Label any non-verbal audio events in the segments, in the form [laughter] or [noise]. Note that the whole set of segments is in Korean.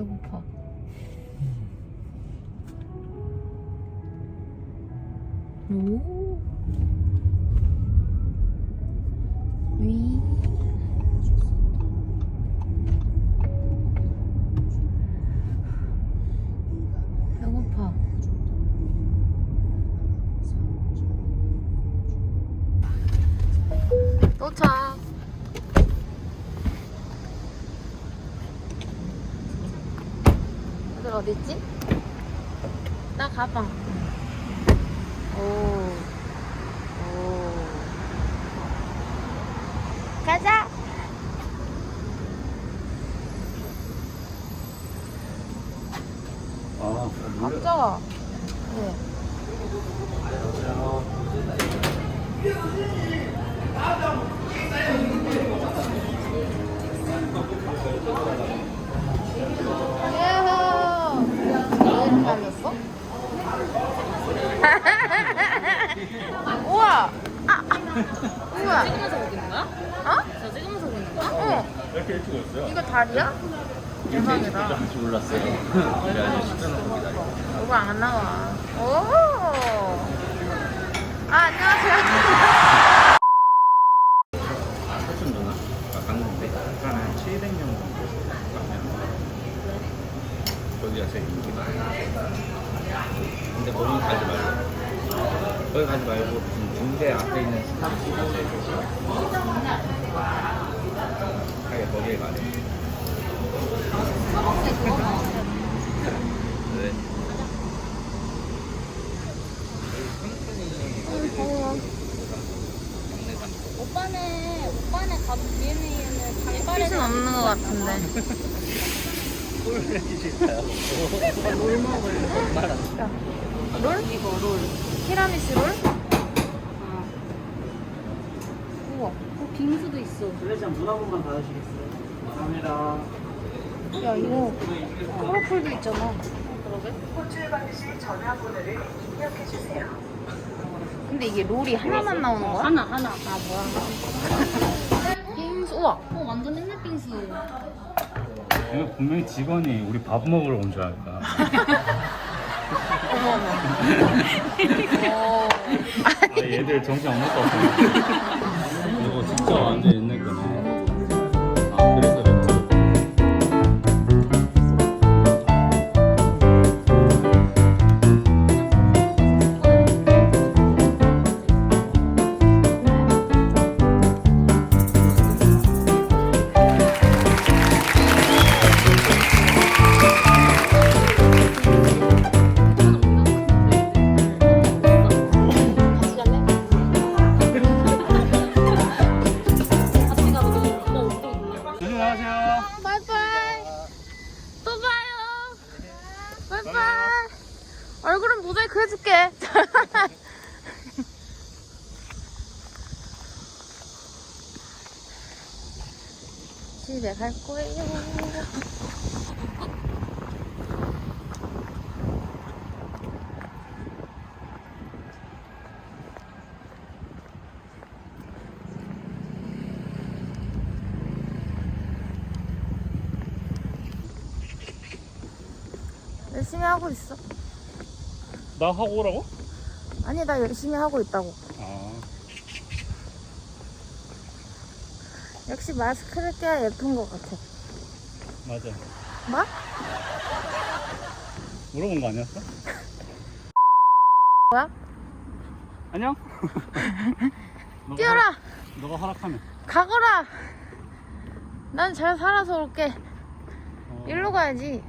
배고파. 오. 위. 배고파. 도착. 어딨지? 나 가방. 오. 오. 가자. 아, 앉아. 네. [laughs] 우와. 아, 아. 우와. 찍으면서 보는 거야? 어? 저 찍으면서 보는 거야? 어. 이렇게 일찍 왔어요? 이거 다리야? 대박이다. 몰랐어요. 그래가지고 식사하고 기다려. 이거 안 나와. 오. 아, 안녕하세요. 사촌 누나 아, 갔는데 한 700명 정도 가면 여기가 제일 인기가 많아요. 근데 거기 가지 말고 거기 가지 말고 군대 앞에 있는 스타벅스가 제일 좋고요. 하게 거기에 가래. 네. 오빠네, 오빠네 가 DNA에는 장발에 핏은 없는 것 같은데. [laughs] 뭘 먹을래? 롤? 이거 롤. 티라미수 롤? 아, 우와. 어, 빙수도 있어. 플레이션 문한 번만 닫으시겠어요? 감사합니다. 야, 이거 크로플도 있잖아. 그러게? 근데 이게 롤이 하나만 나오는 거야? 하나, 하나. 아, 뭐야. [laughs] 빙수. 우와. 어, 완전 옛날 빙수. 이거 분명히 직원이 우리 밥 먹으러 온 줄 알까. 어머, 어머. 어. 아, 얘들 정신 없는 것 같아. 이거 진짜 완전 얼굴은 모자이크 해줄게. [laughs] 집에 갈 거예요. 열심히 하고 있어. 나 하고 오라고? 아니, 나 열심히 하고 있다고. 아, 역시 마스크를 껴야 예쁜 것 같아. 맞아. 뭐? 물어본 거 아니었어? [laughs] 뭐야? 안녕? [laughs] 너가 뛰어라! 허락- 너가 허락하면. 가거라! 난 잘 살아서 올게. 어, 일로 가야지.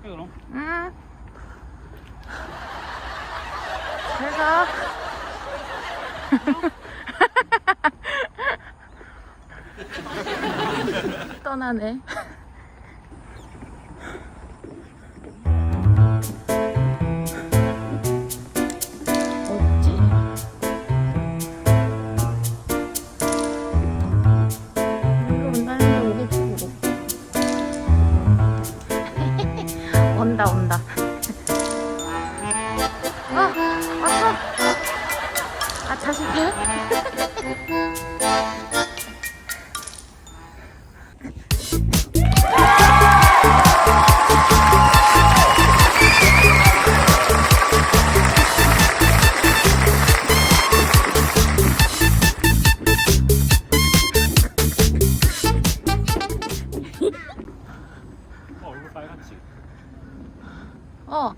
어떡해, 그럼? 응. 잘 가. [laughs] 떠나네. 온다 온다 어.